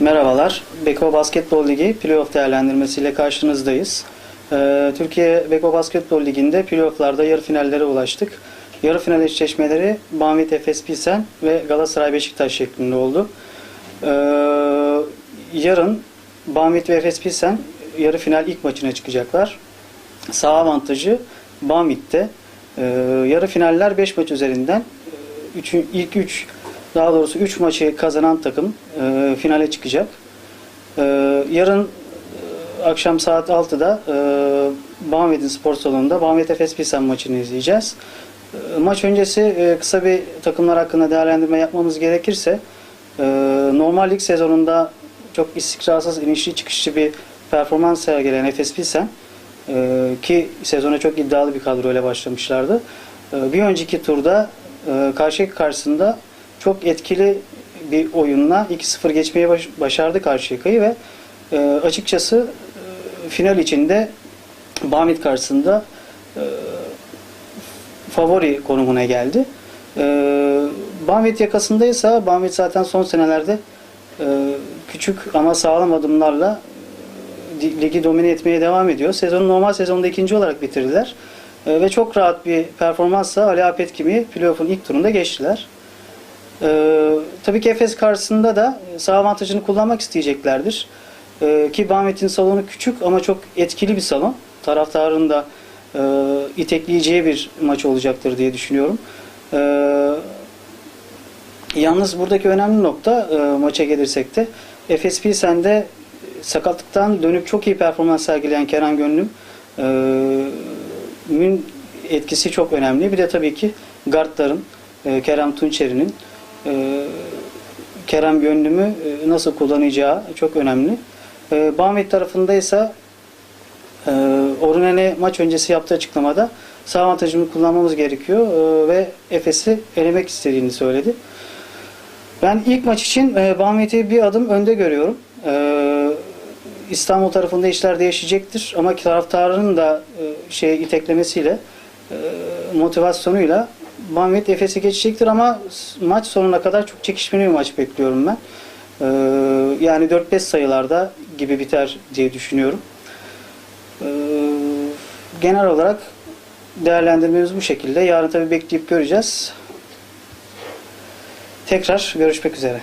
Merhabalar. Beko Basketbol Ligi playoff değerlendirmesiyle karşınızdayız. Ee, Türkiye Beko Basketbol Ligi'nde playofflarda yarı finallere ulaştık. Yarı final eşleşmeleri Banvit Efes Pilsen ve Galatasaray Beşiktaş şeklinde oldu. Ee, yarın Banvit ve Efes Pilsen yarı final ilk maçına çıkacaklar. Sağ avantajı Banvit'te. Ee, yarı finaller 5 maç üzerinden e, üçün, ilk 3 daha doğrusu 3 maçı kazanan takım e, finale çıkacak. E, yarın e, akşam saat 6'da e, Banvet'in spor salonunda Banvet Efes Pilsen maçını izleyeceğiz. E, maç öncesi e, kısa bir takımlar hakkında değerlendirme yapmamız gerekirse e, normal lig sezonunda çok istikrarsız, inişli çıkışlı bir performans sergileyen Efes Pilsen e, ki sezona çok iddialı bir kadroyla başlamışlardı. E, bir önceki turda e, karşı karşısında çok etkili bir oyunla 2-0 geçmeyi baş- başardı Karşıyaka'yı ve e, açıkçası e, final içinde Bamit karşısında e, favori konumuna geldi. E, Bamit yakasındaysa Bamit zaten son senelerde e, küçük ama sağlam adımlarla e, ligi domine etmeye devam ediyor. Sezonu normal sezonda ikinci olarak bitirdiler. E, ve çok rahat bir performansla Ali Apet kimi playoff'un ilk turunda geçtiler. Ee, tabii ki Efes karşısında da sağ avantajını kullanmak isteyeceklerdir. Ee, ki Bahmet'in salonu küçük ama çok etkili bir salon. Taraftarın da e, itekleyeceği bir maç olacaktır diye düşünüyorum. Ee, yalnız buradaki önemli nokta e, maça gelirsek de Efes Pilsen'de sakatlıktan dönüp çok iyi performans sergileyen Kerem Gönlüm e, etkisi çok önemli. Bir de tabii ki guardların e, Kerem Tunçeri'nin e, Kerem Gönlüm'ü e, nasıl kullanacağı çok önemli. E, Bahmet tarafında ise e, Orunen'e maç öncesi yaptığı açıklamada sağ avantajını kullanmamız gerekiyor e, ve Efes'i elemek istediğini söyledi. Ben ilk maç için e, Bahmet'i bir adım önde görüyorum. E, İstanbul tarafında işler değişecektir ama taraftarının da e, şey iteklemesiyle e, motivasyonuyla Banvit Efes'i geçecektir ama maç sonuna kadar çok çekişmeli bir maç bekliyorum ben. Ee, yani 4-5 sayılarda gibi biter diye düşünüyorum. Ee, genel olarak değerlendirmemiz bu şekilde. Yarın tabii bekleyip göreceğiz. Tekrar görüşmek üzere.